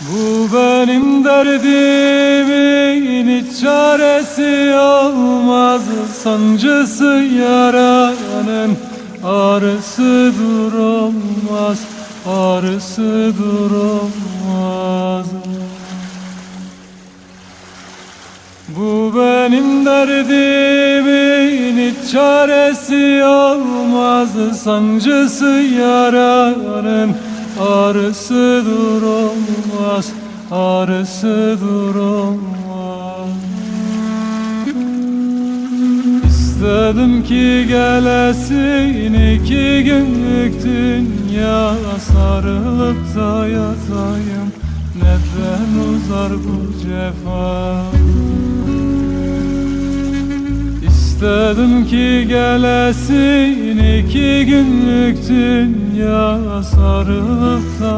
Bu benim derdimin hiç çaresi olmaz. Sancısı yaranın ağrısı durulmaz. Ağrısı durulmaz. Bu benim derdimin hiç çaresi olmaz. Sancısı yaranın ağrısı durulmaz Ağrısı durulmaz İstedim ki gelesin iki günlük dünya Sarılıp da yatayım. Neden uzar bu cefa? İstedim ki gelesin iki günlük dünya sarılıp da